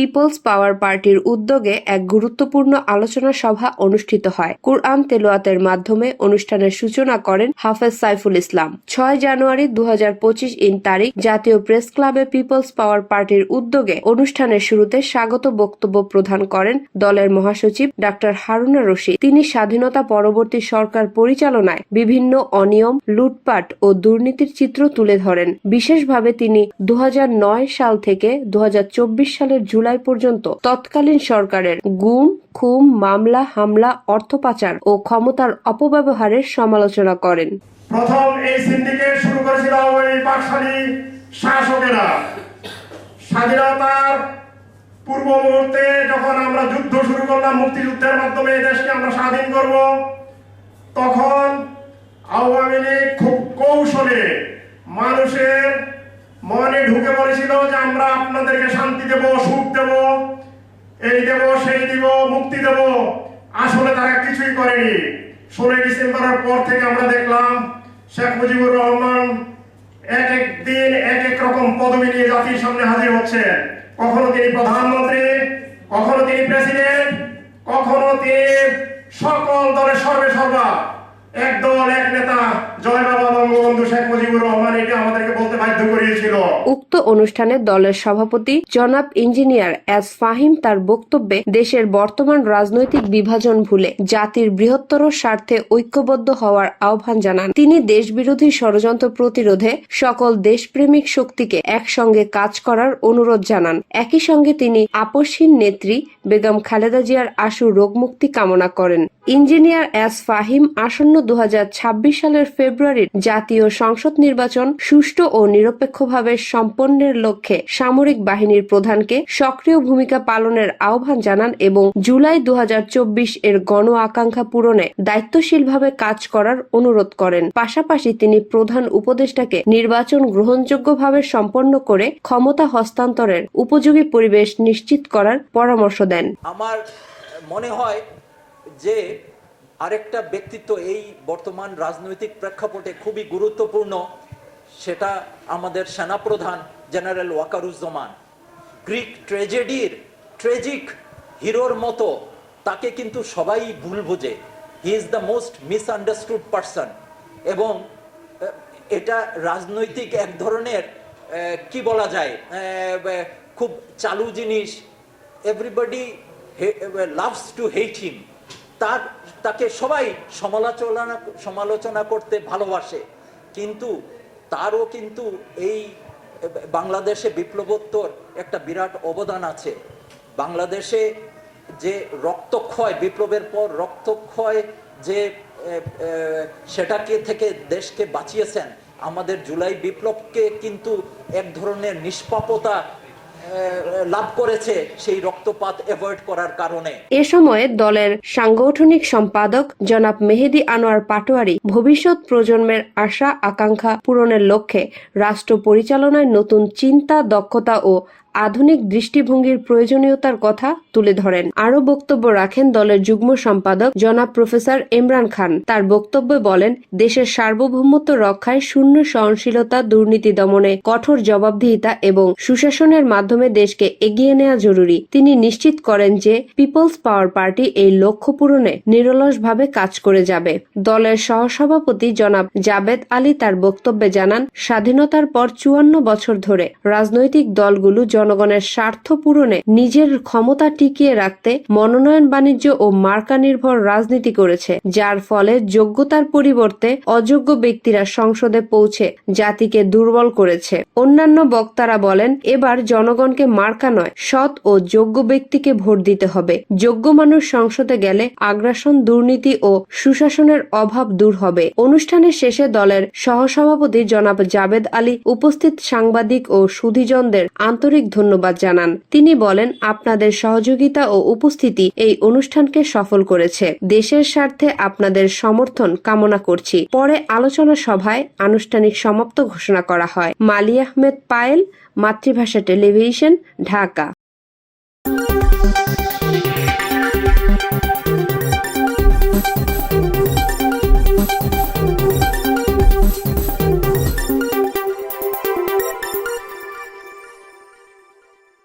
People's পাওয়ার পার্টির উদ্যোগে এক গুরুত্বপূর্ণ আলোচনা সভা অনুষ্ঠিত হয়। কুরআন তেলোয়াতের মাধ্যমে অনুষ্ঠানের সূচনা করেন হাফেজ সাইফুল ইসলাম। ছয় জানুয়ারি দু ইন তারিখ জাতীয় প্রেস ক্লাবে পিপলস পাওয়ার পার্টির উদ্যোগে অনুষ্ঠানের শুরুতে স্বাগত বক্তব্য প্রদান করেন দলের মহাসচিব ডাক্তার হারুনা রশিদ। তিনি স্বাধীনতা পরবর্তী সরকার পরিচালনায় বিভিন্ন অনিয়ম, লুটপাট ও দুর্নীতির চিত্র তুলে ধরেন। বিশেষভাবে তিনি দু হাজার নয় সাল থেকে দু হাজার চব্বিশ সালের জুলাই পর্যন্ত তৎকালীন সরকারের গুম, খুম, মামলা, হামলা, অর্থ পাচার ও ক্ষমতার অপব্যবহারের সমালোচনা করেন। প্রথম এই সিন্ডিকেট শুরু করেছিল ওই বাকশালী শাসকেরা। স্বাধীনতার পূর্ব মুহূর্তে যখন আমরা যুদ্ধ শুরু করলাম, মুক্তিযুদ্ধের মাধ্যমে এই দেশকে আমরা স্বাধীন করব, তখন আওয়ামী লীগ খুব কৌশলে মানুষের মনে ঢুকে পড়েছিল যে আমরা আপনাদেরকে শান্তি দেব, সুখ দেব, এই দেব, সেই দিব, মুক্তি দেব। আসলে তারা কিছুই করেনি। ষোলোই ডিসেম্বরের পর থেকে আমরা দেখলাম শেখ মুজিবুর রহমান এক এক দিন এক এক রকম পদবি নিয়ে জাতির সামনে হাজির হচ্ছে। কখনো তিনি প্রধানমন্ত্রী, কখনো তিনি প্রেসিডেন্ট, কখনো তিনি সকল দলের সর্বে সর্বা। এক নেতা, জয় বাবা বঙ্গবন্ধু শেখ মুজিবুর রহমান, এটা আমাদেরকে বলতে বাধ্য করিয়েছিল। উক্ত অনুষ্ঠানে দলের সভাপতি জনাব ইঞ্জিনিয়ার এস ফাহিম তার বক্তব্যে দেশের বর্তমান রাজনৈতিক বিভাজন ভুলে জাতির বৃহত্তর স্বার্থে ঐক্যবদ্ধ হওয়ার আহ্বান জানান। তিনি দেশবিরোধী ষড়যন্ত্র প্রতিরোধে সকল দেশপ্রেমিক শক্তিকে একসঙ্গে কাজ করার অনুরোধ জানান। একই সঙ্গে তিনি আপসহীন নেত্রী বেগম খালেদা জিয়ার আশু রোগমুক্তি কামনা করেন। ইঞ্জিনিয়ার এস ফাহিম আসন্ন দু হাজার ছাব্বিশ সালের ফেব্রুয়ারির জাতীয় সংসদ নির্বাচন সুষ্ঠু ও নিরপেক্ষভাবে সম্পন্নের লক্ষ্যে সামরিক বাহিনীর প্রধানকে সক্রিয় ভূমিকা পালনের আহ্বান জানান এবং জুলাই দু হাজার চব্বিশ এর গণ আকাঙ্ক্ষা পূরণে দায়িত্বশীলভাবে কাজ করার অনুরোধ করেন। পাশাপাশি তিনি প্রধান উপদেষ্টাকে নির্বাচন গ্রহণযোগ্যভাবে সম্পন্ন করে ক্ষমতা হস্তান্তরের উপযোগী পরিবেশ নিশ্চিত করার পরামর্শ দেন। আমার মনে হয় যে আরেকটা ব্যক্তিত্ব এই বর্তমান রাজনৈতিক প্রেক্ষাপটে খুবই গুরুত্বপূর্ণ, সেটা আমাদের সেনাপ্রধান জেনারেল ওয়াকারুজ্জামান। গ্রিক ট্রেজেডির, ট্রেজিক হিরোর মতো তাকে কিন্তু সবাই ভুল বোঝে। He is the most misunderstood person এবং এটা রাজনৈতিক এক ধরনের কি বলা যায় খুব চালু জিনিস। Everybody loves to hate him তার, তাকে সবাই সমালোচনা সমালোচনা করতে ভালোবাসে। কিন্তু তারও কিন্তু এই বাংলাদেশে বিপ্লবোত্তর একটা বিরাট অবদান আছে। বাংলাদেশে যে রক্তক্ষয়, বিপ্লবের পর রক্তক্ষয় যে সেটাকে থেকে দেশকে বাঁচিয়েছেন, আমাদের জুলাই বিপ্লবকে কিন্তু এক ধরনের নিষ্পাপতা লাভ করেছে সেই রক্তপাত অ্যাভয়েড করার কারণে। এ সময়ে দলের সাংগঠনিক সম্পাদক জনাব মেহেদি আনোয়ার পাটোয়ারি ভবিষ্যৎ প্রজন্মের আশা আকাঙ্ক্ষা পূরণের লক্ষ্যে রাষ্ট্র পরিচালনায় নতুন চিন্তা, দক্ষতা ও আধুনিক দৃষ্টিভঙ্গির প্রয়োজনীয়তার কথা তুলে ধরেন। আরও বক্তব্য রাখেন দলের যুগ্ম সম্পাদক জনাব প্রফেসর ইমরান খান। তার বক্তব্যে বলেন, দেশের সার্বভৌমত্ব রক্ষায় শূন্য সহনশীলতা, দুর্নীতি দমনে কঠোর জবাবদিহিতা এবং সুশাসনের মাধ্যমে দেশকে এগিয়ে নেওয়া জরুরি। তিনি নিশ্চিত করেন যে পিপলস পাওয়ার পার্টি এই লক্ষ্য পূরণে নিরলসভাবে কাজ করে যাবে। দলের সহসভাপতি জনাব জাবেদ আলী তার বক্তব্যে জানান, স্বাধীনতার পর চুয়ান্ন বছর ধরে রাজনৈতিক দলগুলো জনগণের স্বার্থ পূরণে নিজের ক্ষমতা টিকিয়ে রাখতে মনোনয়ন, বাণিজ্য ও মার্কা নির্ভর রাজনীতি করেছে, যার ফলে যোগ্যতার পরিবর্তে অযোগ্য ব্যক্তিরা সংসদে পৌঁছে জাতিকে দুর্বল করেছে। অন্যান্য বক্তারা বলেন, এবার জনগণকে মার্কা নয়, সৎ ও যোগ্য ব্যক্তিকে ভোট দিতে হবে। যোগ্য মানুষ সংসদে গেলে আগ্রাসন, দুর্নীতি ও সুশাসনের অভাব দূর হবে। অনুষ্ঠানের শেষে দলের সহসভাপতি জনাব জাবেদ আলী উপস্থিত সাংবাদিক ও সুধিজনদের আন্তরিক ধন্যবাদ জানান। তিনি বলেন, আপনাদের সহযোগিতা ও উপস্থিতি এই অনুষ্ঠানকে সফল করেছে। দেশের স্বার্থে আপনাদের সমর্থন কামনা করছি। পরে আলোচনা সভায় আনুষ্ঠানিক সমাপ্ত ঘোষণা করা হয়। মালি আহমেদ পায়েল, মাতৃভাষা টেলিভিশন, ঢাকা।